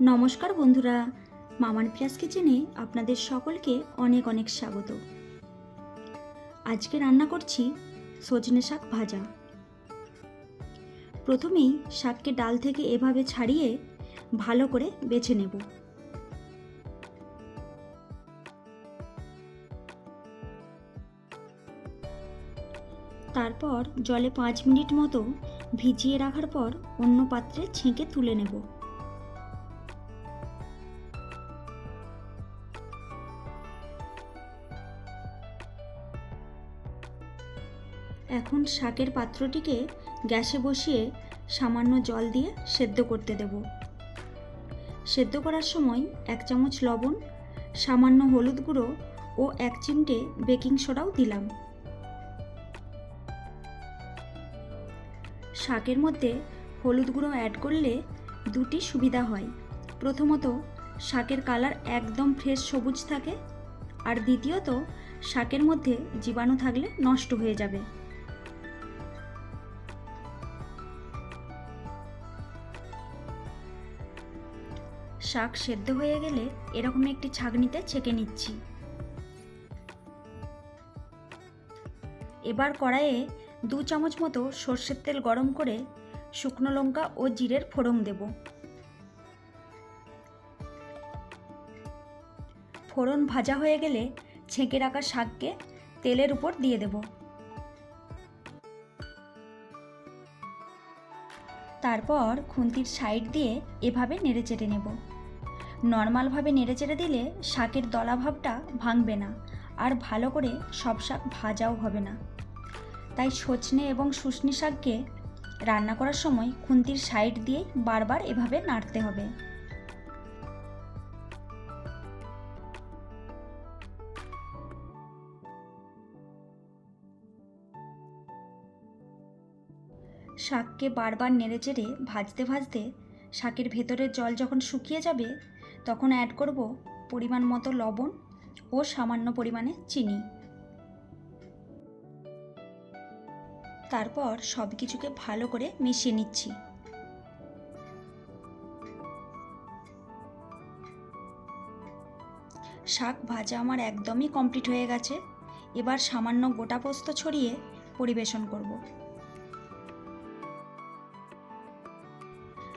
নমস্কার বন্ধুরা মামান প্লাস কিচেনে আপনাদের সকলকে অনেক অনেক স্বাগত। আজকে রান্না করছি সজনে শাক ভাজা। প্রথমেই শাককে ডাল থেকে এভাবে ছাড়িয়ে ভালো করে বেছে নেব। তারপর জলে পাঁচ মিনিট মতো ভিজিয়ে রাখার পর অন্য পাত্রে ছেঁকে তুলে নেব। এখন শাকের পাত্রটিকে গ্যাসে বসিয়ে সামান্য জল দিয়ে সেদ্ধ করতে দেব। সেদ্ধ করার সময় এক চামচ লবণ, সামান্য হলুদ গুঁড়ো ও এক চিমটে বেকিং সোডাও দিলাম। শাকের মধ্যে হলুদ গুঁড়ো অ্যাড করলে দুটি সুবিধা হয়। প্রথমত, শাকের কালার একদম ফ্রেশ সবুজ থাকে, আর দ্বিতীয়ত, শাকের মধ্যে জীবাণু থাকলে নষ্ট হয়ে যাবে। শাক সেদ্ধ হয়ে গেলে এরকম একটি ছাঁকনিতে ছেঁকে নিচ্ছি। এবার কড়াইয়ে দু চামচ মতো সর্ষের তেল গরম করে শুকনো লঙ্কা ও জিরের ফোড়ন দেব। ফোড়ন ভাজা হয়ে গেলে ছেঁকে রাখা শাককে তেলের উপর দিয়ে দেব। তারপর খুন্তির সাইড দিয়ে এভাবে নেড়ে চেড়ে নেব। নর্মালভাবে নেড়ে চেড়ে দিলে শাকের দলা ভাবটা ভাঙবে না আর ভালো করে সব শাক ভাজাও হবে না। তাই সজনে এবং শুশনি শাককে রান্না করার সময় খুন্তির সাইড দিয়ে বারবার এভাবে নাড়তে হবে। শাককে বারবার নেড়ে নেড়েচেড়ে ভাজতে ভাজতে শাকের ভেতরের জল যখন শুকিয়ে যাবে তখন অ্যাড করব পরিমাণ মতো লবণ ও সামান্য পরিমাণে চিনি। তারপর সব কিছুকে ভালো করে মিশিয়ে নিচ্ছি। শাক ভাজা আমার একদমই কমপ্লিট হয়ে গেছে। এবার সামান্য গোটা পোস্ত ছড়িয়ে পরিবেশন করব।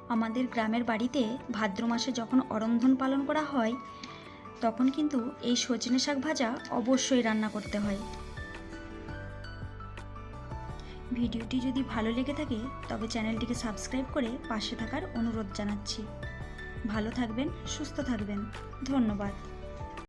আমাদের গ্রামের বাড়িতে ভাদ্র মাসে যখন অরন্ধন পালন করা হয়, তখন কিন্তু এই সজনে শাক ভাজা অবশ্যই রান্না করতে হয়। ভিডিওটি যদি ভালো লেগে থাকে, তবে চ্যানেলটিকে সাবস্ক্রাইব করে পাশে থাকার অনুরোধ জানাচ্ছি। ভালো থাকবেন, সুস্থ থাকবেন। ধন্যবাদ।